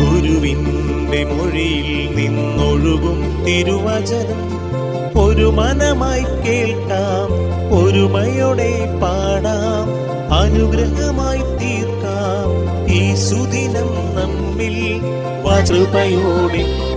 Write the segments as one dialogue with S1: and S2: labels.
S1: ഗുരുവിന്റെ മൊഴിയിൽ നിന്നൊഴുകും തിരുവചനം. ഒരു മനമായി കേൾക്കാം ഒരുമയോടെ പാടാം അനുഗ്രഹമായി തീർക്കാം. ഈ സുദിനം നമ്മിൽ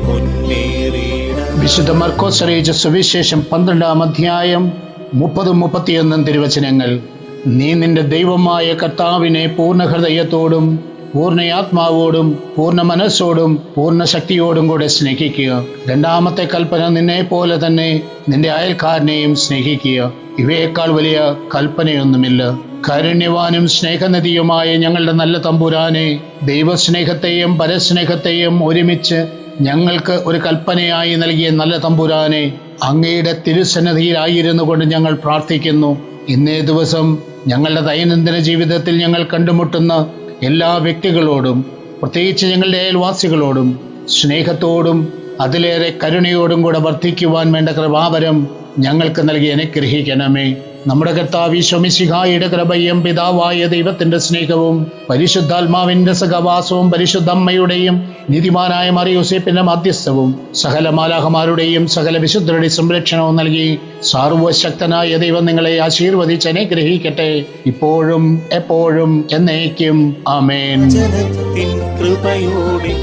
S1: മുന്നേറിയിടാം.
S2: വിശുദ്ധ മർക്കോസ് അറിയിച്ച സുവിശേഷം പന്ത്രണ്ടാം അധ്യായം മുപ്പതും മുപ്പത്തിയൊന്നും തിരുവചനങ്ങൾ. നീ നിന്റെ ദൈവമായ കർത്താവിനെ പൂർണ ഹൃദയത്തോടും പൂർണയാത്മാവോടും പൂർണ മനസ്സോടും പൂർണ ശക്തിയോടും കൂടെ സ്നേഹിക്കുക. രണ്ടാമത്തെ കൽപ്പന നിന്നെ പോലെ തന്നെ നിന്റെ അയൽക്കാരനെയും സ്നേഹിക്കുക. ഇവയേക്കാൾ വലിയ കൽപ്പനയൊന്നുമില്ല. കാരുണ്യവാനും സ്നേഹനദിയുമായ ഞങ്ങളുടെ നല്ല തമ്പുരാനെ ദൈവസ്നേഹത്തെയും പരസ്നേഹത്തെയും ഒരുമിച്ച് ഞങ്ങൾക്ക് ഒരു കൽപ്പനയായി നൽകിയ നല്ല തമ്പുരാനെ അങ്ങയുടെ തിരുസന്നധിയിലായിരുന്നു കൊണ്ട് ഞങ്ങൾ പ്രാർത്ഥിക്കുന്നു. ഇന്നേ ദിവസം ഞങ്ങളുടെ ദൈനംദിന ജീവിതത്തിൽ ഞങ്ങൾ കണ്ടുമുട്ടുന്ന എല്ലാ വ്യക്തികളോടും പ്രത്യേകിച്ച് ഞങ്ങളുടെ അയൽവാസികളോടും സ്നേഹത്തോടും അതിലേറെ കരുണയോടും കൂടെ വർദ്ധിക്കുവാൻ വേണ്ട കൃപാവരം ഞങ്ങൾക്ക് നൽകി അനുഗ്രഹിക്കണമേ നമ്മുടെ കർത്താവ് ഈശോമിശിഹായുടെ കൃപയും പിതാവായ ദൈവത്തിന്റെ സ്നേഹവും പരിശുദ്ധാത്മാവിന്റെ സഹവാസവും പരിശുദ്ധ അമ്മയുടെയും നീതിമാനായ മറിയൂസേപ്പിന്റെ മധ്യസ്ഥവും സകല മാലാഹമാരുടെയും സകല വിശുദ്ധരുടെ സംരക്ഷണവും നൽകി സാർവശക്തനായ ദൈവം നിങ്ങളെ ആശീർവദിച്ച് അനുഗ്രഹിക്കട്ടെ ഇപ്പോഴും എപ്പോഴും എന്നേക്കും. ആമേൻ.
S1: കൃപയോടെ